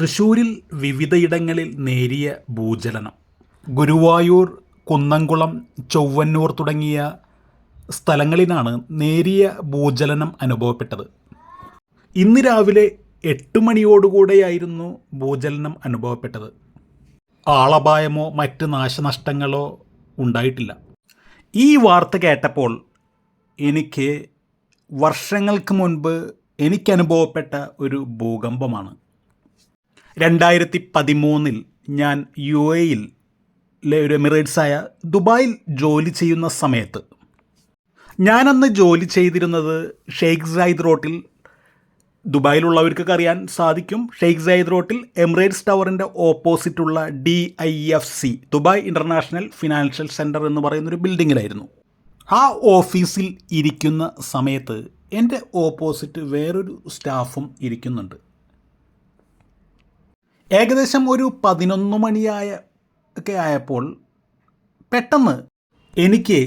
തൃശ്ശൂരിൽ വിവിധയിടങ്ങളിൽ നേരിയ ഭൂചലനം. ഗുരുവായൂർ കുന്നംകുളം ചൊവ്വന്നൂർ തുടങ്ങിയ സ്ഥലങ്ങളിലാണ് നേരിയ ഭൂചലനം അനുഭവപ്പെട്ടത്. ഇന്ന് രാവിലെ എട്ട് മണിയോടുകൂടെയായിരുന്നു ഭൂചലനം അനുഭവപ്പെട്ടത്. ആളപായമോ മറ്റ് നാശനഷ്ടങ്ങളോ ഉണ്ടായിട്ടില്ല. ഈ വാർത്ത കേട്ടപ്പോൾ എനിക്ക് വർഷങ്ങൾക്ക് മുൻപ് എനിക്കനുഭവപ്പെട്ട ഒരു ഭൂകമ്പമാണ്. രണ്ടായിരത്തി പതിമൂന്നിൽ ഞാൻ യു എയിൽ ഒരു എമിറേറ്റ്സായ ദുബായിൽ ജോലി ചെയ്യുന്ന സമയത്ത് ഞാനന്ന് ജോലി ചെയ്തിരുന്നത് ഷെയ്ഖ് സായിദ് റോട്ടിൽ. ദുബായിലുള്ളവർക്കൊക്കെ അറിയാൻ സാധിക്കും. ഷെയ്ഖ് സായിദ് റോട്ടിൽ എമിറേറ്റ്സ് ടവറിന്റെ ഓപ്പോസിറ്റുള്ള D I F C Dubai International Financial Centre എന്ന് പറയുന്നൊരു ബിൽഡിങ്ങിലായിരുന്നു. ആ ഓഫീസിൽ ഇരിക്കുന്ന സമയത്ത് എന്റെ ഓപ്പോസിറ്റ് വേറൊരു സ്റ്റാഫും ഇരിക്കുന്നുണ്ട്. ഏകദേശം ഒരു പതിനൊന്ന് മണിയായ ഒക്കെ ആയപ്പോൾ പെട്ടെന്ന് എനിക്ക്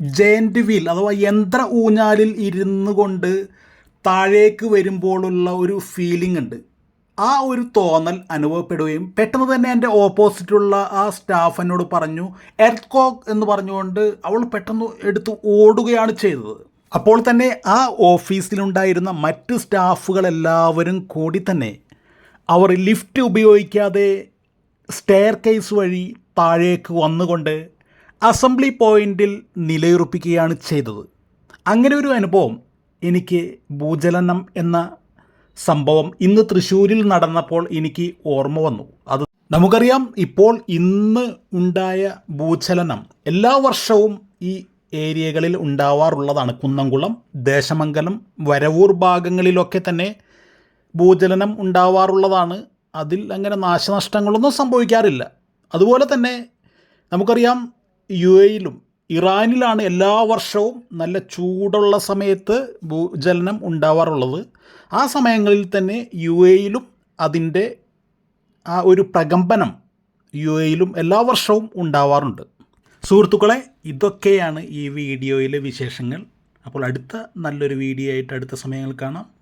ജയന്റ് വീൽ അഥവാ യന്ത്ര ഊഞ്ഞാലിൽ ഇരുന്നു കൊണ്ട് താഴേക്ക് വരുമ്പോഴുള്ള ഒരു ഫീലിംഗ് ഉണ്ട്. ആ ഒരു തോന്നൽ അനുഭവപ്പെടുകയും പെട്ടെന്ന് തന്നെ എന്റെ ഓപ്പോസിറ്റുള്ള ആ സ്റ്റാഫ് എന്നോട് പറഞ്ഞു എർത്ത് കോക്ക് എന്ന് പറഞ്ഞുകൊണ്ട് അവൾ പെട്ടെന്ന് എടുത്ത് ഓടുകയാണ് ചെയ്തത്. അപ്പോൾ തന്നെ ആ ഓഫീസിലുണ്ടായിരുന്ന മറ്റ് സ്റ്റാഫുകളെല്ലാവരും കൂടി തന്നെ അവർ ലിഫ്റ്റ് ഉപയോഗിക്കാതെ സ്റ്റെയർ കേസ് വഴി താഴേക്ക് വന്നുകൊണ്ട് അസംബ്ലി പോയിന്റിൽ നിലയുറപ്പിക്കുകയാണ് ചെയ്തത്. അങ്ങനെ ഒരു അനുഭവം എനിക്ക് ഭൂചലനം എന്ന സംഭവം ഇന്ന് തൃശ്ശൂരിൽ നടന്നപ്പോൾ എനിക്ക് ഓർമ്മ വന്നു. അത് നമുക്കറിയാം ഇപ്പോൾ ഇന്ന് ഉണ്ടായ ഭൂചലനം എല്ലാ വർഷവും ഈ ഏരിയകളിൽ ഉണ്ടാവാറുള്ളതാണ്. കുന്നംകുളം ദേശമംഗലം വരവൂർ ഭാഗങ്ങളിലൊക്കെ തന്നെ ഭൂചലനം ഉണ്ടാവാറുള്ളതാണ്. അതിൽ അങ്ങനെ നാശനഷ്ടങ്ങളൊന്നും സംഭവിക്കാറില്ല. അതുപോലെ തന്നെ നമുക്കറിയാം യു എയിലും ഇറാനിലാണ് എല്ലാ വർഷവും നല്ല ചൂടുള്ള സമയത്ത് ഭൂചലനം ഉണ്ടാവാറുള്ളത്. ആ സമയങ്ങളിൽ തന്നെ യു എയിലും അതിന്റെ ആ ഒരു പ്രകമ്പനം യു എയിലും എല്ലാ വർഷവും ഉണ്ടാവാറുണ്ട്. സുഹൃത്തുക്കളെ ഇതൊക്കെയാണ് ഈ വീഡിയോയിലെ വിശേഷങ്ങൾ. അപ്പോൾ അടുത്ത നല്ലൊരു വീഡിയോ ആയിട്ട് അടുത്ത സമയങ്ങൾ കാണാം.